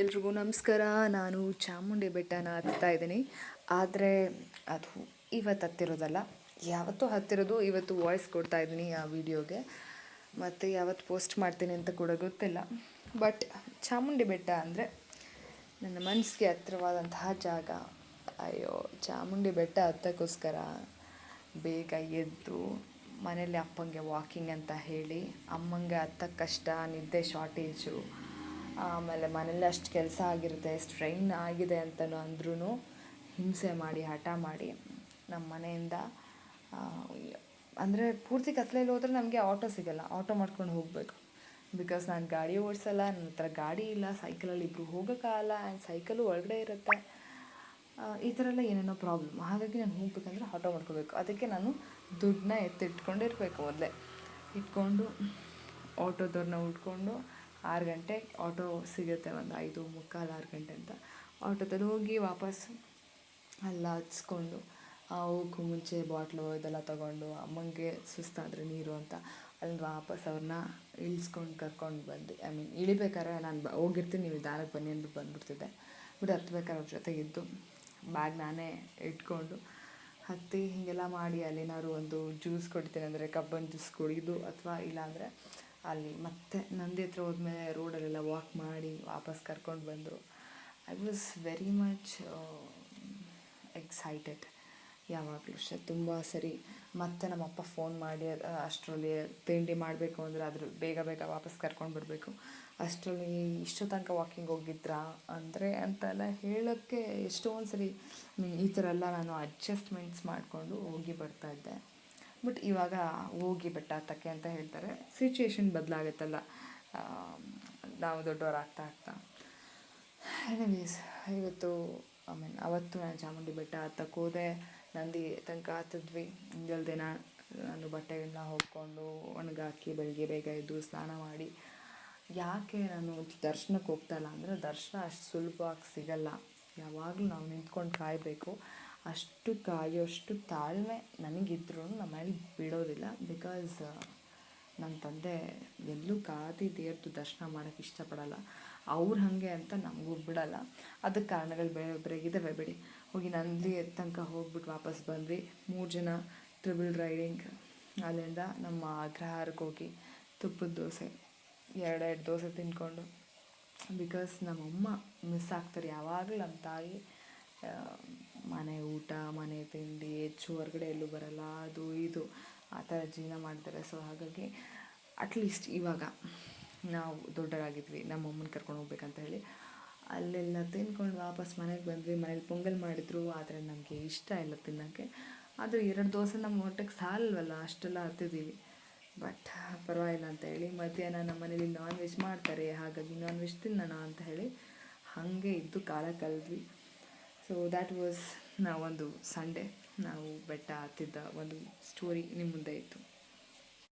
ಎಲ್ರಿಗೂ ನಮಸ್ಕಾರ. ನಾನು ಚಾಮುಂಡಿ ಬೆಟ್ಟನ ಹತ್ತಾ ಇದ್ದೀನಿ. ಆದರೆ ಅದು ಇವತ್ತು ಹತ್ತಿರೋದಲ್ಲ. ಯಾವತ್ತೂ ಹತ್ತಿರೋದು ಇವತ್ತು ವಾಯ್ಸ್ ಕೊಡ್ತಾ ಇದ್ದೀನಿ ಆ ವಿಡಿಯೋಗೆ. ಮತ್ತು ಯಾವತ್ತು ಪೋಸ್ಟ್ ಮಾಡ್ತೀನಿ ಅಂತ ಕೂಡ ಗೊತ್ತಿಲ್ಲ. ಬಟ್ ಚಾಮುಂಡಿ ಬೆಟ್ಟ ಅಂದರೆ ನನ್ನ ಮನಸ್ಸಿಗೆ ಹತ್ತಿರವಾದಂತಹ ಜಾಗ. ಅಯ್ಯೋ, ಚಾಮುಂಡಿ ಬೆಟ್ಟ ಹತ್ತಕ್ಕೋಸ್ಕರ ಬೇಗ ಎದ್ದು ಮನೇಲಿ ಅಪ್ಪಂಗೆ ವಾಕಿಂಗ್ ಅಂತ ಹೇಳಿ ಅಮ್ಮಂಗೆ ಹತ್ತಕ್ಕೆ ಕಷ್ಟ ನಿದ್ದೆ ಶಾರ್ಟೇಜು ಆಮೇಲೆ ಮನೇಲಿ ಅಷ್ಟು ಕೆಲಸ ಆಗಿರುತ್ತೆ ಸ್ಟ್ರೈನ್ ಆಗಿದೆ ಅಂತಲೂ ಅಂದ್ರೂ ಹಿಂಸೆ ಮಾಡಿ, ಹಠ ಮಾಡಿ ನಮ್ಮ ಮನೆಯಿಂದ ಅಂದರೆ ಪೂರ್ತಿ ಕತ್ಲೆಯಲ್ಲಿ ಹೋದರೆ ನಮಗೆ ಆಟೋ ಸಿಗಲ್ಲ ಆಟೋ ಮಾಡ್ಕೊಂಡು ಹೋಗಬೇಕು. ಬಿಕಾಸ್ ನಾನು ಗಾಡಿ ಓಡಿಸಲ್ಲ ನನ್ನ ಹತ್ರ ಗಾಡಿ ಇಲ್ಲ ಸೈಕಲಲ್ಲಿ ಇಬ್ಬರು ಹೋಗೋಕ್ಕಾಗಲ್ಲ ಆ್ಯಂಡ್ ಸೈಕಲು ಒಳಗಡೆ ಇರುತ್ತೆ. ಈ ಥರ ಎಲ್ಲ ಏನೇನೋ ಪ್ರಾಬ್ಲಮ್ ಹಾಗಾಗಿ ನಾನು ಹೋಗ್ಬೇಕಂದ್ರೆ ಆಟೋ ಮಾಡ್ಕೋಬೇಕು. ಅದಕ್ಕೆ ನಾನು ದುಡ್ಡನ್ನ ಎತ್ತಿಟ್ಕೊಂಡಿರ್ಬೇಕು ಮೊದಲೇ. ಇಟ್ಕೊಂಡು ಆಟೋದವ್ರನ್ನ ಉಟ್ಕೊಂಡು ಆರು ಗಂಟೆ ಆಟೋ ಸಿಗುತ್ತೆ ಒಂದು ಐದು ಮುಕ್ಕಾಲು ಆರು ಗಂಟೆ ಅಂತ. ಆಟೋದಲ್ಲಿ ಹೋಗಿ ವಾಪಸ್ ಎಲ್ಲ ಹಚ್ಕೊಂಡು ಹೋಗಕ್ಕೂ ಮುಂಚೆ ಬಾಟ್ಲು ಇದೆಲ್ಲ ತೊಗೊಂಡು, ಅಮ್ಮಂಗೆ ಸುಸ್ತಾದರೆ ನೀರು ಅಂತ. ಅಲ್ಲಿ ವಾಪಸ್ ಅವ್ರನ್ನ ಇಳಿಸ್ಕೊಂಡು ಕರ್ಕೊಂಡು ಬಂದು. ಐ ಮೀನ್ ಇಳಿಬೇಕಾದ್ರೆ ನಾನು ಹೋಗಿರ್ತೀನಿ, ನೀವು ದಾರಕ್ಕೆ ಬನ್ನಿ ಅಂದ್ಬಿಟ್ಟು ಬಂದುಬಿಡ್ತಿದ್ದೆ. ಬಿಟ್ಟು ಹತ್ಬೇಕಾದ್ರೆ ಅವ್ರ ಜೊತೆಗಿದ್ದು. ಬ್ಯಾಗ್ ನಾನೇ ಇಟ್ಕೊಂಡು ಹತ್ತಿ, ಹೀಗೆಲ್ಲ ಮಾಡಿ ಅಲ್ಲೇನಾದ್ರು ಒಂದು ಜ್ಯೂಸ್ ಕೊಡ್ತೀನಿ ಅಂದರೆ, ಕಬ್ಬನ್ ಜ್ಯೂಸ್ ಕುಡಿದು, ಅಥವಾ ಇಲ್ಲಾಂದರೆ ಅಲ್ಲಿ ಮತ್ತೆ ನಂದಿ ಹತ್ರ ಹೋದ್ಮೇಲೆ ರೋಡಲ್ಲೆಲ್ಲ ವಾಕ್ ಮಾಡಿ ವಾಪಸ್ ಕರ್ಕೊಂಡು ಬಂದರು. I was very much excited ಯಾವಾಗಲೂ ಅಷ್ಟೇ ತುಂಬ ಸರಿ. ಮತ್ತೆ ನಮ್ಮಪ್ಪ ಫೋನ್ ಮಾಡಿ ಅಷ್ಟರಲ್ಲಿ ತಿಂಡಿ ಮಾಡಬೇಕು ಅಂದರೆ ಅದ್ರ, ಬೇಗ ಬೇಗ ವಾಪಸ್ ಕರ್ಕೊಂಡು ಬರಬೇಕು. ಅಷ್ಟರಲ್ಲಿ ಇಷ್ಟು ತನಕ ವಾಕಿಂಗ್ ಹೋಗಿದ್ರಾ ಅಂದರೆ ಅಂತೆಲ್ಲ ಹೇಳೋಕ್ಕೆ ಎಷ್ಟೊಂದು ಸರಿ ಈ ಥರ ಎಲ್ಲ ನಾನು ಅಡ್ಜಸ್ಟ್ಮೆಂಟ್ಸ್ ಮಾಡಿಕೊಂಡು ಹೋಗಿ ಬರ್ತಾಯಿದ್ದೆ ಬಟ್ ಇವಾಗ ಹೋಗಿ ಬೆಟ್ಟ ಹತ್ತಕ್ಕೆ ಅಂತ ಹೇಳ್ತಾರೆ. ಸಿಚುಯೇಷನ್ ಬದಲಾಗುತ್ತಲ್ಲ. ನಾವು ದೊಡ್ಡವ್ರು ಆಗ್ತಾ. ಆಗ್ತಾ ಎನಿವೇಸ್ ಇವತ್ತು ಐ ಮೀನ್ ಅವತ್ತು ನಾನು ಚಾಮುಂಡಿ ಬೆಟ್ಟ ಹತ್ತಕ್ಕೆ ಹೋದೆ. ನಂದಿ ತನಕ ಹತ್ತಿದ್ವಿ. ಹಿಂಗಲ್ದೆ ನಾನು ಬಟ್ಟೆಗಳನ್ನ ಹೋಗ್ಕೊಂಡು ಒಣಗಾಕಿ ಬೆಳಗ್ಗೆ ಬೇಗ ಎದ್ದು ಸ್ನಾನ ಮಾಡಿ. ಯಾಕೆ ನಾನು ದರ್ಶನಕ್ಕೆ ಹೋಗ್ತಾಯಿಲ್ಲ ಅಂದರೆ ದರ್ಶನ ಅಷ್ಟು ಸುಲಭವಾಗಿ ಸಿಗಲ್ಲ. ಯಾವಾಗಲೂ ನಾವು ನಿಂತ್ಕೊಂಡು ಕಾಯಬೇಕು. ಅಷ್ಟು ಕಾಯೋಷ್ಟು ತಾಳ್ಮೆ ನನಗಿದ್ರೂ ನಮ್ಮ ಮನೇಲಿ ಬಿಡೋದಿಲ್ಲ ಬಿಕಾಸ್ ನನ್ನ ತಂದೆ ಎಲ್ಲೂ ಕಾದಿ ದೇವ್ರದ್ದು ದರ್ಶನ ಮಾಡೋಕ್ಕೆ ಇಷ್ಟಪಡಲ್ಲ. ಅವ್ರು ಹಾಗೆ ಅಂತ ನಮಗೂ ಬಿಡಲ್ಲ. ಅದಕ್ಕೆ ಕಾರಣಗಳು ಬೇರೆ ಬೇರೆ ಇದ್ದಾವೆ ಬಿಡಿ. ಹೋಗಿ ನಂದಿ ತನಕ ಹೋಗ್ಬಿಟ್ಟು ವಾಪಸ್ ಬಂದ್ವಿ. ಮೂರು ಜನ ಟ್ರಿಬಲ್ ರೈಡಿಂಗ್ ಅಲ್ಲಿಂದ ನಮ್ಮ ಅಗ್ರಹಾರಕ್ಕೆ ಹೋಗಿ ತುಪ್ಪದ ದೋಸೆ, ಎರಡೆರಡು ದೋಸೆ ತಿಂದ್ಕೊಂಡು ಬಿಕಾಸ್ ನಮ್ಮಮ್ಮ ಮಿಸ್ ಆಗ್ತಾರೆ ಯಾವಾಗಲೂ ನಮ್ಮ ತಾಯಿ. ಮನೆ ಊಟ, ಮನೆ ತಿಂಡಿ, ಹೆಚ್ಚು ಹೊರಗಡೆ ಎಲ್ಲೂ ಬರಲ್ಲ, ಅದು ಇದು. ಆ ಥರ ಜೀವನ ಮಾಡ್ತಾರೆ. ಸೊ ಹಾಗಾಗಿ ಅಟ್ಲೀಸ್ಟ್ ಇವಾಗ ನಾವು ದೊಡ್ಡರಾಗಿದ್ವಿ. ನಮ್ಮ ಅಮ್ಮನ ಕರ್ಕೊಂಡು ಹೋಗ್ಬೇಕಂತ ಹೇಳಿ. ಅಲ್ಲೆಲ್ಲ ತಿನ್ಕೊಂಡು ವಾಪಸ್ ಮನೆಗೆ ಬಂದ್ವಿ. ಮನೇಲಿ ಪೊಂಗಲ್ ಮಾಡಿದ್ರು. ಆದರೆ ನಮಗೆ ಇಷ್ಟ ಇಲ್ಲ ತಿನ್ನೋಕ್ಕೆ. ಆದರೂ ಎರಡು ದೋಸೆ ನಮ್ಮ ಹೊಟ್ಟೆಗೆ ಸಾಲಲ್ವಲ್ಲ? ಅಷ್ಟೆಲ್ಲ ಹತ್ತಿದ್ದೀವಿ ಬಟ್ ಪರವಾಗಿಲ್ಲ ಅಂತ ಹೇಳಿ ಮಧ್ಯಾಹ್ನ ನಮ್ಮ ಮನೇಲಿ ನಾನ್ ವೆಜ್ ಮಾಡ್ತಾರೆ. ಹಾಗಾಗಿ ನಾನ್ ವೆಜ್ ತಿನ್ನೋಣ ಅಂತ ಹೇಳಿ ಹಾಗೆ ಇದ್ದು ಕಾಲ ಸೊ ದ್ಯಾಟ್ ವಾಸ್ ನಾವೊಂದು ಸಂಡೇ ನಾವು ಬೆಟ್ಟ ಹತ್ತಿದ್ದ ಒಂದು ಸ್ಟೋರಿ ನಿಮ್ಮ ಮುಂದೆ ಇತ್ತು.